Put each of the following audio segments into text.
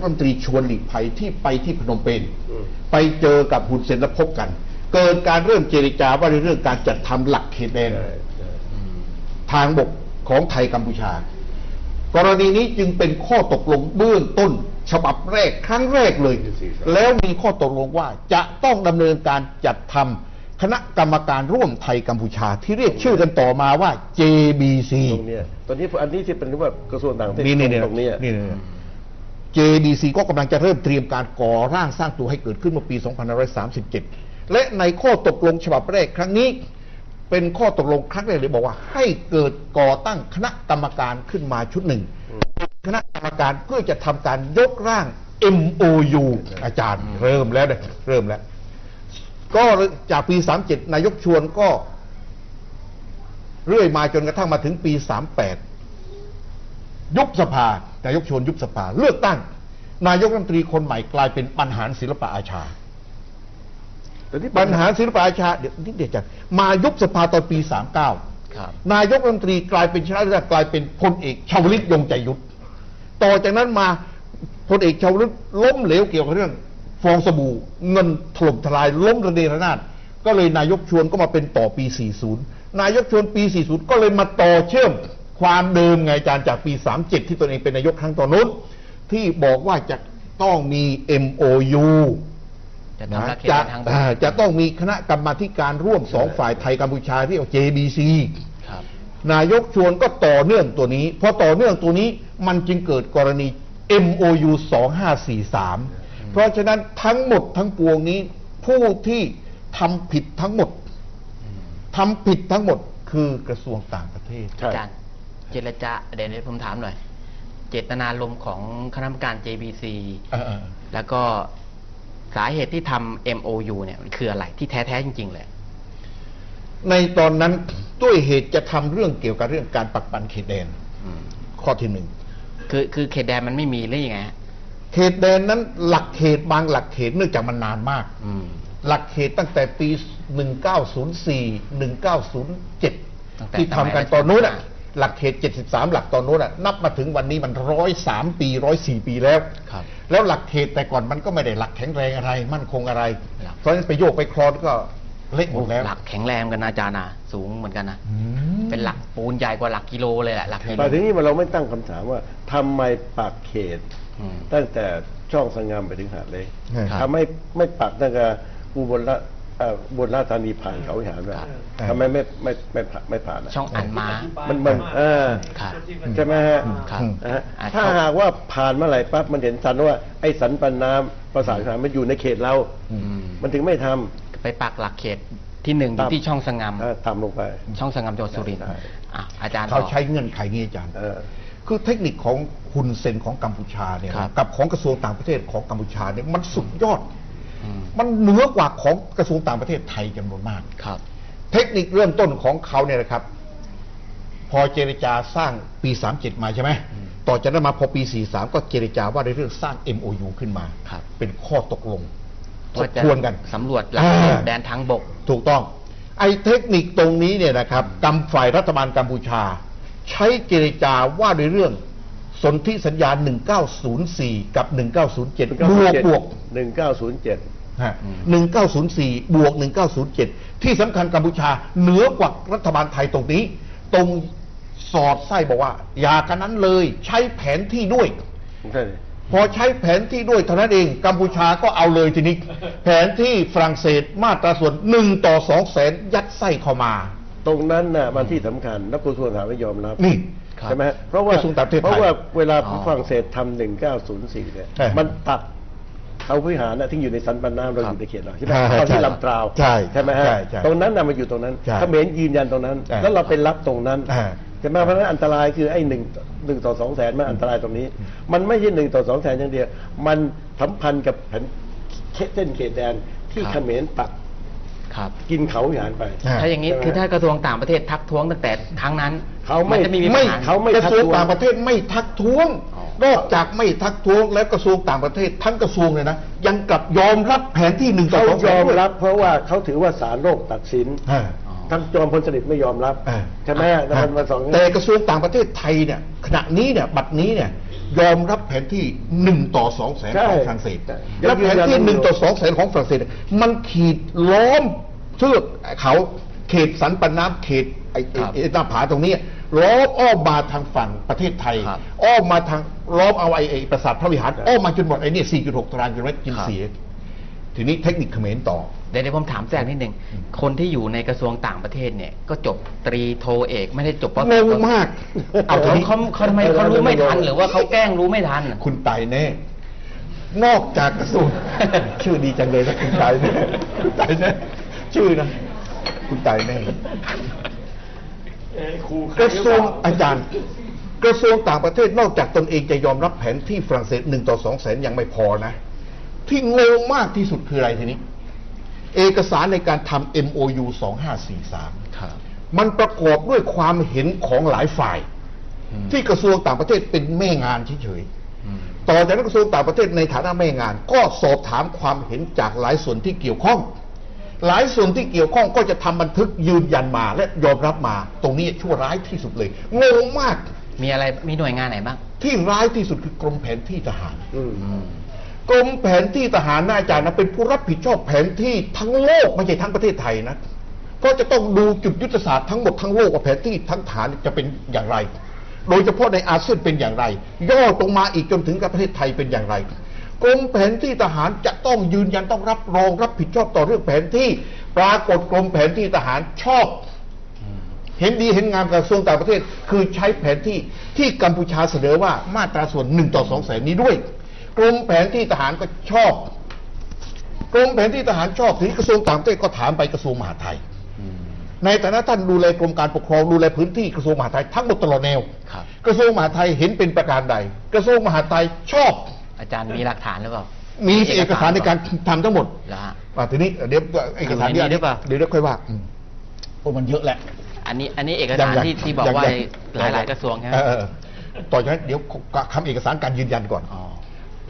รัฐมนตรีชวนหลีกภัยที่ไปที่พนมเปญอืมไปเจอกับฮุนเซนและพบกัน เกิดการเริ่มเจรจาว่าในเรื่องการจัดทำหลักเขตแดนใช่ใช่ทางบกของไทยกัมพูชา กรณีนี้จึงเป็นข้อตกลงเบื้องต้น ฉบับแรกครั้งแรกเลย แล้วมีข้อตกลงว่าจะต้องดำเนินการจัดทำคณะกรรมการร่วมไทยกัมพูชาที่เรียกชื่อกันต่อมาว่า JBC ตรงเนี้ยตอนนี้อันนี้ที่เป็นว่ากระทรวงต่างประเทศนี่นี่นี่ตรงเนี้ยนี่นี่ JBC ก็กำลังจะเริ่มเตรียมการก่อร่างสร้างตัวให้เกิดขึ้นเมื่อปี 2537 และในข้อตกลงฉบับแรกครั้งนี้ เป็นข้อตกลงครั้งแรกเลยบอกว่า ให้เกิดก่อตั้งคณะกรรมการขึ้นมาชุดหนึ่ง คณะกรรมการเพื่อจะทำการยกร่าง MOU อาจารย์เริ่มแล้วเนี่ยเริ่มแล้ว ก็จากปี 37 นายกชวนก็ เรื่อยมาจนกระทั่งมาถึงปี 38 ยุบสภา นายกชวนยุบสภาเลือกตั้ง นายกรัฐมนตรีคนใหม่กลายเป็นปัญหารศิลปะอาชาแต่ที่ปัญหารศิลปะอาชาเดี๋ยวนิดเดียวจันมายุบสภาตอนปี39ครับนายกรัฐมนตรีกลายเป็นชนะเลือกตั้งกลายเป็นพลเอกชาวลิตยงใจยุทธต่อจากนั้นมาพลเอกชาวลิตล้มเหลวเกี่ยวกับเรื่อง ฟองสบู่เงินถล่มทลายล้มระเนระนาดก็เลยนายกชวนก็มาเป็นต่อปี 40 นายกชวนปี 40 ก็เลยมาต่อเชื่อม ความเดิมไงอาจารย์จากปี 37 ที่ตัวเองเป็นนายกครั้งตอนนู้นที่บอกว่าจะต้องมี MOU จะนะทำหลักเขตจะแดนทางบกอ่าจะต้องมีคณะกรรมาธิการร่วมสองฝ่ายไทยกัมพูชาที่เรียกว่า JBC ครับนายกชวนก็ต่อเนื่องตัวนี้พอต่อเนื่องตัวนี้มันจึงเกิดกรณี MOU 2543 เพราะฉะนั้นทั้งหมดทั้งปวงนี้ผู้ที่ทำผิดทั้งหมดทำผิดทั้งหมดคือกระทรวงต่างประเทศใช่อาจารย์ เจรจาเดี๋ยวเดี๋ยวผมถามหน่อย เจตนารมณ์ของคณะกรรมการ JBC เออเออ แล้วก็สาเหตุที่ทำ MOU เนี่ยมันคืออะไรที่แท้ ๆ จริง ๆ เลย ในตอนนั้นด้วยเหตุจะทำเรื่องเกี่ยวกับเรื่องการปักปันเขตแดน อืมข้อที่หนึ่ง คือคือเขตแดนมันไม่มีหรือยังไงฮะเขตแดนนั้นหลักเขตบางหลักเขตเนื่องจากมันนานมาก อืม หลักเขตตั้งแต่ปี 1904 1907ที่ทำกันตอนนู้นอะห ลักเขต 73 หลักตอนนู้นอะนับมาถึงวันนี้มันร้อยสามปีร้อยสี่ปีแล้ว ครับ แล้วหลักเขตแต่ก่อนมันก็ไม่ได้หลักแข็งแรงอะไร มั่นคงอะไรหลักเพราะฉะนั้นไปโยกไปคลอนก็เละหมดแล้วหลักแข็งแรงกันนะอาจารย์นะสูงเหมือนกันนะ อืม เป็นหลักปูนใหญ่กว่าหลักกิโลเลยแหละหลักกิโล แต่ทีนี้มันเราไม่ตั้งคำถามว่าทำไมปักเขต อืม ตั้งแต่ช่องสงงามไปถึงหาดเล็กครับ ทำไมไม่ปักตั้งแต่อุบลราชเอ่ออุ บลราชธานีผ่านเขาวิหารไปครับทำไมไม่ไม่ไม่ผ่านไม่ผ่านอะช่องอันมา มันมันเออครับใช่ไหมฮะครับนะฮะอะถ้าหากว่าผ่านเมื่อไหร่ปั๊บมันเห็นสันว่าไอ้สันปันน้ำประสานขานมันอยู่ในเขตเราอืมมันถึงไม่ทำไปปักหลักเขตที่หนึ่งอยู่ตามที่ช่องสงามถ้าทำลงไป ช่องสงามจังหวัดสุรินทร์ใช่อะอาจารย์เขาต่อใช้เงื่อนไขนี้อาจารย์เออคือเทคนิคของฮุนเซนของกัมพูชาเนี่ยครับกับของกระทรวงต่างประเทศของกัมพูชาเนี่ยมันสุดยอดอื มมันเหนือกว่าของกระทรวงต่างประเทศไทยจำนวนมากครับ เทคนิคเริ่มต้นของเขาเนี่ยนะครับ พอเจรจาสร้างปี37มาใช่ไหมอืมต่อจากนั้นมาพอปี43ก็เจรจาว่าในเรื่องสร้าง MOU ขึ้นมาครับเป็นข้อตกลงทว่าบจะทวนกันสำรวจหลักเขตอ่าแดนทางบก ถูกต้อง ไอ้เทคนิคตรงนี้เนี่ยนะครับกำฝ่ายรัฐบาลกัมพูชา ใช้เจรจาว่าในเรื่อง สนธิสัญญา 1904 กับ 1907 บวกบวกหนึ่งเก้าศูนย์เจ็ดฮะอืม1904 บวก 1907 ที่สำคัญกัมพูชาเหนือกว่ารัฐบาลไทยตรงนี้ ตรงสอดไส้บอกว่า อย่ากันนั้นเลยใช้แผนที่ด้วย ใช่พอใช้แผนที่ด้วยเท่านั้นเองกัมพูชาก็เอาเลยทีนี้ แผนที่ฝรั่งเศสมาตราส่วนหนึ่งต่อสองแสนยัดไส้เข้ามา ตรงนั้นน่ะมันที่สำคัญนักกระทรวงต่างประเทศยอมรับ นี่ครับ ใช่ไหมฮะเพราะว่ากระทรวงต่างประเทศไทยเพราะว่าเวลาอ๋อฝรั่งเศสทำหนึ่งเก้าศูนย์สี่เนี่ยใช่มันตัดเขาวิหารน่ะที่อยู่ในสันปันน้ำเราอยู่ในเขตเราใช่ไหมใช่ตอนที่ใช่ลำตราวใช่ใช่ไหมฮะใช่ใช่ตรงนั้นน่ะมันอยู่ตรงนั้นใช่เขมรยืนยันตรงนั้น ใช่แล้วเราไปรับตรงนั้นอ่า ใช่ไหมเพราะฉะนั้นอันตรายคือไอ้หนึ่งหนึ่งต่อสองแสนมันอันตรายตรงนี้ มันไม่ใช่หนึ่งต่อสองแสนอย่างเดียว มันสัมพันธ์กับแผ่นเส้นเขตแดนที่ครับเขมรปัก ครับ กินเขาวิหารไปอ่าถ้าอย่างนี้ใช่ไหม คือถ้ากระทรวงต่างประเทศทักท้วงตั้งแต่ครั้งนั้นเขาไม่ นจะไมีไม่ปัญหา เขาไม่กระทรวงทักท้วงต่างประเทศไม่ทักท้วงอ๋อนอกจากไม่ทักท้วงแล้วกระทรวงต่างประเทศทั้งกระทรวงเลยนะยังกลับยอมรับแผนที่หนึ่งต่อเขาสองแสยนอมด้วยรับ เพราะว่าเขาถือว่าศาลโลกตัดสิน อ่าอ๋อทั้งจอมพลสฤษดิ์ไม่ยอมรับ อ่า ใช่ไหมฮะแล้วมันมาสอง แต่กระทรวงต่างประเทศไทยเนี่ยขณะนี้เนี่ยบัดนี้เนี่ย ยอมรับแผนที่หนึ่งต่อสองแสนใช่ของฝรั่งเศสใช่และแผนที่หนึ่งต่อสองแสนของฝรั่งเศสเนี่ยมันขีดล้อมเชือกเขาเขตสันปะน้ำเขตไอ้ไอ้ครับไอ้หน้าผาตรงเนี้ยล้อมอ้อมมาทางฝั่งประเทศไทยครับอ้อมมาทางล้อมเอาไอ้ไอ้ปราสาทพระวิหาร อ้อมมาจนหมดไอ้เนี่ย4.6ตารางกิโลเมตรกินครับเสีย ทีนี้เทคนิคเขมรต่อ เดี๋ยวเดี๋ยวผมถามแทรกนิดหนึ่งคนที่อยู่ในกระทรวงต่างประเทศเนี่ย ก็จบตรีโทเอก ไม่ได้จบปงงมาก เอาทีเขานี้เขาเขาทำไมเขารู้ไม่ทันหรือว่าเขาแกล้งรู้ไม่ทัน คุณตายแน่นอกจากกระทรวงชื่อดีจังเลยนะคุณตายแน่คุณตายแน่ชื่อนะคุณตายแน่เอ้ยครูกระทรวงอาจารย์ กระทรวงต่างประเทศนอกจากตนเองจะยอมรับแผนที่ฝรั่งเศสหนึ่งต่อสองแสนยังไม่พอนะ ที่งงมากที่สุดคืออะไรทีนี้ เอกสารในการทำ MOU 2543ครับมันประกอบด้วยความเห็นของหลายฝ่ายอืมที่กระทรวงต่างประเทศเป็นแม่งานเฉยๆอืมต่อจากนั้นกระทรวงต่างประเทศในฐานะแม่งาน ก็สอบถามความเห็นจากหลายส่วนที่เกี่ยวข้อง หลายส่วนที่เกี่ยวข้องก็จะทำบันทึกยืนยันมาและยอมรับมา ตรงนี้ชั่วร้ายที่สุดเลยงงมาก มีอะไรมีหน่วยงานไหนบ้าง ที่ร้ายที่สุดคือกรมแผนที่ทหารอืมอืม กรมแผนที่ทหารหนาอาจารย์นะเป็นผู้รับผิดชอบแผนที่ทั้งโลกไม่ใช่ทั้งประเทศไทยนะก็จะต้องดูจุดยุทธศาสตร์ทั้งหมดทั้งโลกว่าแผนที่ทั้งฐานจะเป็นอย่างไร โดยเฉพาะในอาเซียนเป็นอย่างไร ย่อตรงมาอีกจนถึงกับประเทศไทยเป็นอย่างไรกรมแผนที่ทหารจะต้องยืนยันต้องรับรองรับผิดชอบต่อเรื่องแผนที่ ปรากฏกรมแผนที่ทหารชอบ เห็นดีเห็นงามกระทรวงต่างประเทศ คือใช้แผนที่ที่กัมพูชาเสนอว่ามาตราส่วนหนึ่งต่อสองแสนนี้ด้วย กรมแผนที่ทหารก็ชอบ กรมแผนที่ทหารชอบทีนี้กระทรวงต่างประเทศก็ถามไปกระทรวงมหาดไทยอืมในฐานะท่านดูแลกรมการปกครองดูแลพื้นที่กระทรวงมหาดไทยทั้งหมดตลอดแนวครับกระทรวงมหาดไทยเห็นเป็นประการใด กระทรวงมหาดไทยชอบ อาจารย์มีหลักฐานหรือเปล่ามีเอกสารในการทำทั้งหมดแล้วฮะอะทีนี้เดี๋ยวเอกสารอยู่ในนี้หรือเปล่าเดี๋ยวเดี๋ยวค่อยว่าอืมโอ้มันเยอะแหละ อันนี้อันนี้เอกยัสางรยังที่ที่บอกยังว่ายังหลายหลายๆกระทรวงใช่ไหมเออเออต่อจากนั้นเดี๋ยวคำเอกสารการยืนยันก่อนอ๋อเ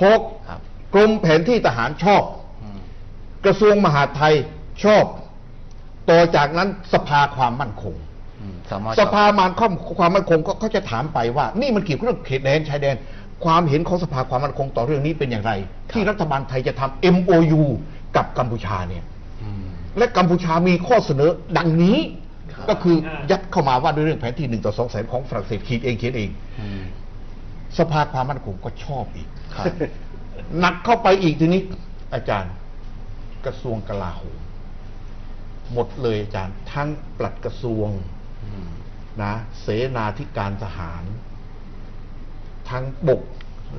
พราะครับกรมแผนที่ทหารชอบอืมกระทรวงมหาดไทยชอบ ต่อจากนั้นสภาความมั่นคงอืมสมชสภามานข้อมความมั่นคงก็เขาจะถามไปว่า นี่มันเกี่ยวกับเรื่องเขตแดนชายแดน ความเห็นของสภาความมั่นคงต่อเรื่องนี้เป็นอย่างไร ที่รัฐบาลไทยจะทำ MOU กับกัมพูชาเนี่ยอืมและกัมพูชามีข้อเสนอดังนี้ครับก็คือยัดเข้ามาว่าด้วยเรื่องแผนที่หนึ่งต่อสองแสนของฝรั่งเศสขีดเองเขียนเองอืม สภาความมั่นคงก็ชอบอีกครับหนักเข้าไปอีกทีนี้ อาจารย์กระทรวงกลาโหมหมดเลยอาจารย์ ทั้งปลัดกระทรวงอืมนะเสนาธิการทหาร ทั้งบก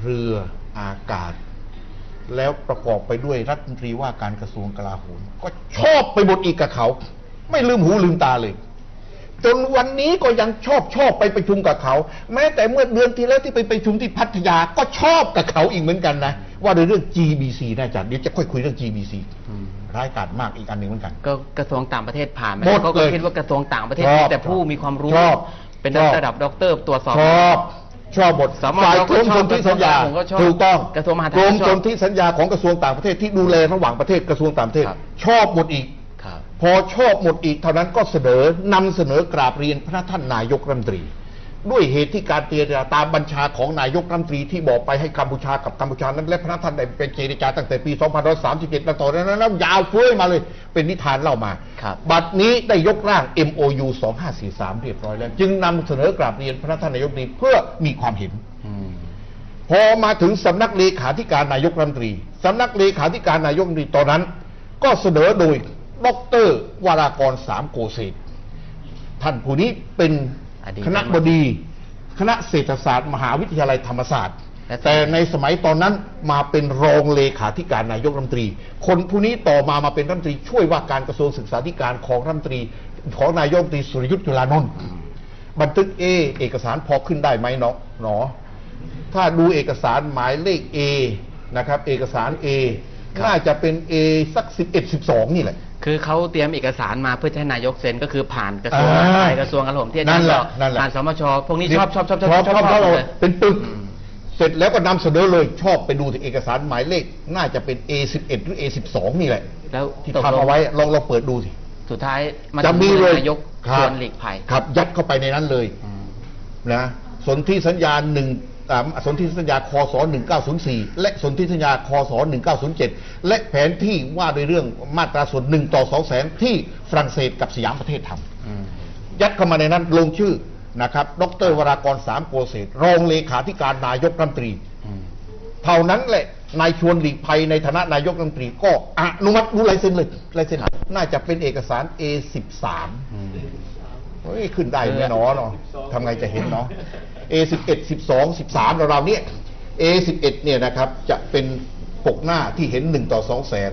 เรืออากาศ แล้วประกอบไปด้วยรัฐมนตรีว่าการกระทรวงกลาโหมก็ชอบไปหมดอีกกับเขา ไม่ลืมหูลืมตาเลย จนวันนี้ก็ยังชอบชอบไปประชุมกับเขา แม้แต่เมื่อเดือนที่แล้วที่ไปประชุมที่พัทยาก็ชอบกับเขาอีกเหมือนกันนะ ว่าในเรื่อง GBC นะอาจารย์เดี๋ยวจะค่อยคุยเรื่อง GBC อืมร้ายกาจมากอีกอันหนึ่งเหมือนกัน ก็กระทรวงต่างประเทศผ่านไปหมดเขาก็เลยคิดว่ากระทรวงต่างประเทศชอบมีแต่ผู้มีความรู้ ชอบ เป็นชอบระดับด็อกเตอร์ตรวจสอบ ชอบ ชอบบทสมฝ่ายก็กรมชสอบนธิสัญญาผมก็ชอบถูกต้องกระทรวงมหาดไทยกรมก็ชอบสนธิสัญญาของกระทรวงต่างประเทศที่ดูแลระหว่างประเทศกระทรวงต่างประเทศครับชอบหมดอีกครับ พอชอบหมดอีกเท่านั้นก็เสนอนำเสนอกราบเรียนพระท่านนายกรัฐมนตรี ด้วยเหตุที่การเจรจาตามบัญชาของนายกรัฐมนตรีที่บอกไปให้กัมพูชากับกัมพูชานั้นและพระท่านได้เป็นเจรจาตั้งแต่ปี 2537มาต่อจากนั้นแล้วยาวเฟ้ยมาเลย เป็นนิทานเล่ามาครับบัดนี้ได้ยกร่าง MOU 2543 เรียบร้อยแล้ว จึงนำเสนอกราบเรียนพระท่านนายกรัฐมนตรีเพื่อมีความเห็นอืมพอมาถึงสำนักเลขาธิการนายกรัฐมนตรีสำนักเลขาธิการนายกรัฐมนตรีตอนนั้น ก็เสนอโดย ดอกเตอรวรากรสามโกเศษท่านผู้นี้เป็นอดีตคณะบดี คณะเศรษฐศาสตร์มหาวิทยาลัยธรรมศาสตร์และแต่ในสมัยตอนนั้นมาเป็นรองเลขาธิการนายกรัฐมนตรี คนผู้นี้ต่อมามาเป็นรัฐมนตรีช่วยว่าการกระทรวงศึกษาธิการของรัฐมนตรีของนายกรัฐมนตรีสุรยุทธ์จุลานนท์บันทึกเอเอกสารพอขึ้นได้ไหมเนาะหนอ ถ้าดูเอกสารหมายเลข A นะครับ เอกสาร A น่าจะเป็น A สัก11 12 นี่แหละ คือเขาเตรียมเอกสารมาเพื่อจะให้นายกเซ็นก็คือผ่านกระทรวงอ่ามหาดไทยกระทรวงกลาโหมที่อาจารนั่นย์แหบละอกนั่นแหละ ผ่านสมชพวกนี้ชอบชอบชอบชอบชอบชอบชอบเลย เป็นปึก อืม เสร็จแล้วก็นำเสนอเลยชอบไปดูที่เอกสารหมายเลข น่าจะเป็น A 11 หรือ A 12 นี่แหละ แล้วที่ตกลทำงเอาไว้ลองลองเปิดดูสิสุดท้ายมาจะถึงมีเลยนายกครัชบวนหลีกภัยครับ ยัดเข้าไปในนั้นเลย อืม นะสนธิสัญญาหนึ่งอ่า สนธิสัญญาคศ1904 และสนธิสัญญาคศ1907 และแผนที่ว่าด้วยเรื่องมาตราส่วนหนึ่งต่อสองแสนที่ฝรั่งเศสกับสยามประเทศทำอืมยัดเข้ามาในนั้นลงชื่อนะครับดรวรากรสามโกเศษรองเลขาธิการนายกรัฐมนตรีอืมเท่านั้นแหละนายชวนหลีกภัยในฐานะนายกรัฐมนตรีก็อนุมัติดูลายเซ็นเลยลายเซ็นน่าจะเป็นเอกสาร A13 อืมเฮ้ยขึ้นได้ไหมเนาะเนาะทำไงจะเห็นเนาะ A11 12 13เราเราๆเนี่ย A11 เนี่ยนะครับจะเป็นปกหน้าที่เห็น 1 ต่อ 2 แสน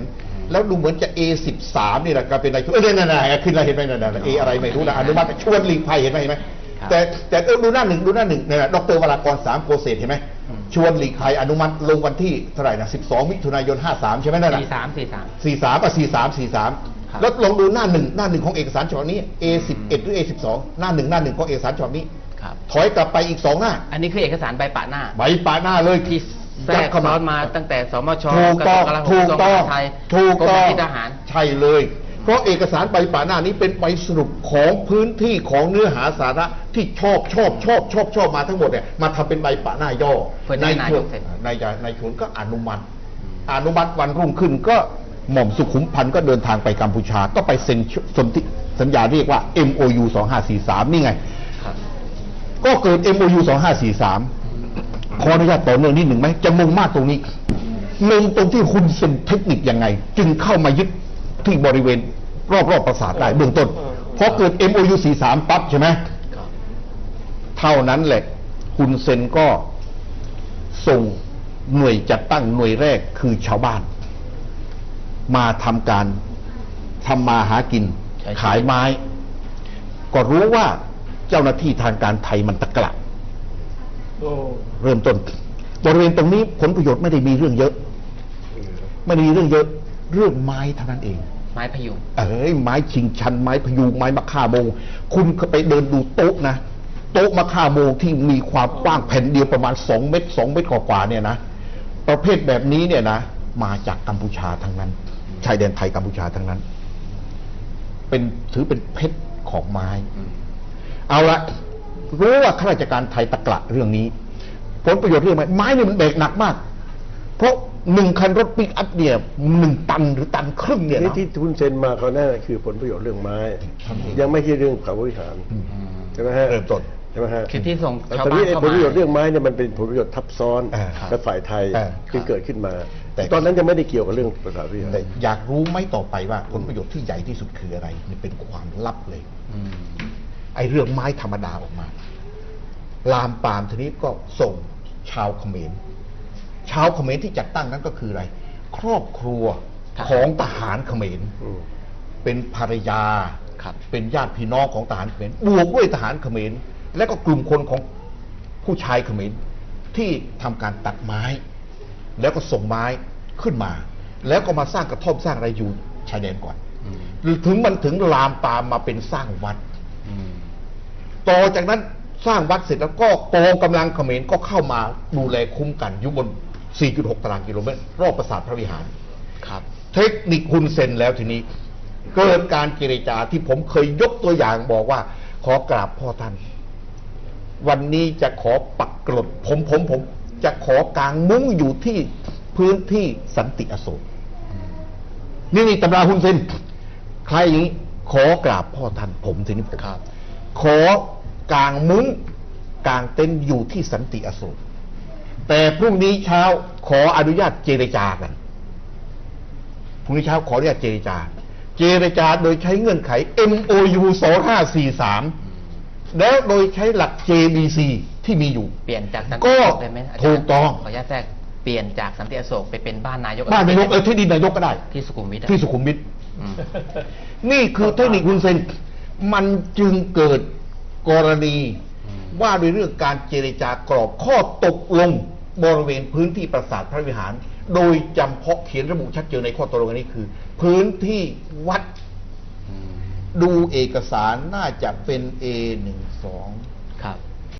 แล้วดูเหมือนจะ A13 นี่แหละก็เป็นนายชวนเอ้ยนั่นๆๆขึ้นแล้วเห็นไหมนั่นๆ A อะไรไม่รู้นะอนุมัติชวนหลีกภัยเห็นไหมเห็นไหมครับแต่แต่เออดูหน้าหนึ่งดูหน้าหนึ่งเนี่ยนะดรวรากรสามโกเศษเห็นไหมอืมชวนหลีกภัยอนุมัติลงวันที่เท่าไหร่นะ12 มิถุนายน 53 ใช่ไหมนั่นน่ะสี่สามสี่สามสี่สามอะสี่สามสี่สามครับแล้วลองดูหน้าหนึ่งหน้าหนึ่งของเอกสารฉบับนี้ A สิบเอ็ดหรือ A สิบสองหน้าหนึ่งหน้าหนึ่งของเอกสารฉบับนี้ ครับถอยกลับไปอีกสองหน้า อันนี้คือเอกสารใบปะหน้า ใบปาหน้าเลยที่แทรยัดกเข้าซ้มาอนมาตั้งแต่สมชถูกต้องระทรวงถูกต้องกระทรวงมหาดไทยถูกรมต้องที่ทหารใช่เลย เพราะเอกสารใบป่าหน้านี้เป็นใบสรุปของพื้นที่ของเนื้อหาสาระที่ชอบชอบชอบชอบชอบมาทั้งหมดเนี่ยมาทำเป็นใบป่าหน้าย่อเพื่อให้นายกชวนเซ็นนายนายชวนก็อนุมัติ อนุมัติวันรุ่งขึ้นก็หม่อมสุขุมพันธ์ก็เดินทางไปกัมพูชา ก็ไปเซ็นสนธิสัญญาเรียกว่า MOU 2543 นี่ไงครับ ก็เกิด MOU 2543 ขออนุญาตต่อเนื่องนิดหนึ่งไหมจะงงมากตรงนี้งงตรงที่คุณเซ็นเทคนิคยังไง จึงเข้ามายึดที่บริเวณ รอบๆปราสาทได้เบื้องต้นพอเกิด MOU 43 ปั๊บใช่ไหมเท่านั้นแหละ คุณเซนก็ส่งหน่วยจัดตั้งหน่วยแรกคือชาวบ้าน มาทำการทำมาหากิน ขายไม้ ก็รู้ว่า เจ้าหน้าที่ทางการไทยมันตะกละโอ้เริ่มต้น บริเวณตรงนี้ผลประโยชน์ไม่ได้มีเรื่องเยอะ ไม่ได้มีเรื่องเยอะเรื่องไม้เท่านั้นเอง ไม้พยุงเอ้ยไม้ชิงชัน ไม้พยูงไม้มะค่าโมง คุณก็ไปเดินดูโต๊ะนะโต๊ะมะค่าโมงที่มีความกว้างแผ่นเดียวประมาณสองเมตรสองเมตรกว่าๆเนี่ยนะประเภทแบบนี้เนี่ยนะมาจากกัมพูชาทั้งนั้นชายแดนไทยกัมพูชาทั้งนั้น เป็นถือเป็นเพชรของไม้ เอาละรู้ว่าข้าราชการไทยตะกละเรื่องนี้ ผลประโยชน์เรื่องไม้ไม้เนี่ยมันแบกหนักมาก เพราะหนึ่งคันรถปิกอัพเนี่ยหนึ่งตันหรือตันครึ่งเนี่ยนี่นะที่ทุนเซ็นมาเขาแน่คือผลประโยชน์เรื่องไม้ ยังไม่ใช่เรื่องเขาบริหารใช่ไหมฮะเริ่มต้นใช่ไหมฮะคือที่ส่งแต่ชาวตอนบ้านี้นไอ้เข้าผลมาประโยชน์เรื่องไม้เนี่ยมันเป็นผลประโยชน์ทับซ้อนอ่ากับฝ่ายไทยอ่าที่เกิดขึ้นมา แต่ตอนนั้นยังไม่ได้เกี่ยวกับเรื่องภาษาวิทยาแต่อยากรู้ไหมต่อไปว่าผลประโยชน์ที่ใหญ่ที่สุดคืออะไรนี่เป็นความลับเลยอืม ไอ้เรื่องไม้ธรรมดาออกมา ลามปามทีนี้ก็ส่งชาวเขมร ชาวเขมรที่จัดตั้งนั้นก็คืออะไร ครอบครัวของทหารเขมรอืมเป็นภรรยาครับเป็นญาติพี่น้องของทหารเขมร บวกด้วยทหารเขมร และก็กลุ่มคนของผู้ชายเขมรที่ทำการตัดไม้ แล้วก็ส่งไม้ขึ้นมา แล้วก็มาสร้างกระท่อมสร้างอะไรอยู่ชายแดนก่อนอืมถึงมันถึงลามปามมาเป็นสร้างวัดอืม ต่อจากนั้นสร้างวัดเสร็จแล้วก็กองกำลังเขมรก็เข้ามาดูแลคุ้มกันอยู่บน 4.6 ตารางกิโลเมตร รอบปราสาทพระวิหารครับ เทคนิคคุณเซ็นแล้วทีนี้ เกิดการเจรจาที่ผมเคยยกตัวอย่างบอกว่า ขอกราบพ่อท่าน วันนี้จะขอปักกรดผมผมผมจะขอกางมุ้งอยู่ที่พื้นที่สันติอโศกนี่นี่ตำราคุณเซ็นใครอย่างนี้ขอกราบพ่อท่านผมทีนี้ผมครับ ขอ กางมุ้งกางเต็นท์อยู่ที่สันติอโศกแต่พรุ่งนี้เช้าขออนุญาตเจรจากันพรุ่งนี้เช้าขออนุญาตเจรจา เจรจาโดยใช้เงื่อนไข MOU 2543 แล้วโดยใช้หลัก JBC ที่มีอยู่ เปลี่ยนจากสันก็ติอโศกได้ไหมอาจารย์ถูกต้องขออนุญาตแทรกเปลี่ยนจากสันติอโศกไปเป็นบ้านนายกบ้านนายกเออที่ดินนายกก็ได้ ที่สุขุมวิทอะที่สุขุมวิทอืมนี่คือเทคนิคคุณเซนมันจึงเกิด กรณีอืมว่าด้วยเรื่องการเจรจากรอบข้อตกลงบริเวณพื้นที่ปราสาทพระวิหาร โดยจำเพาะเขียนระบุชัดเจนในข้อตกลงอันนี้คือ พื้นที่วัดอืมดูเอกสารน่าจะเป็น A 1 2ครับ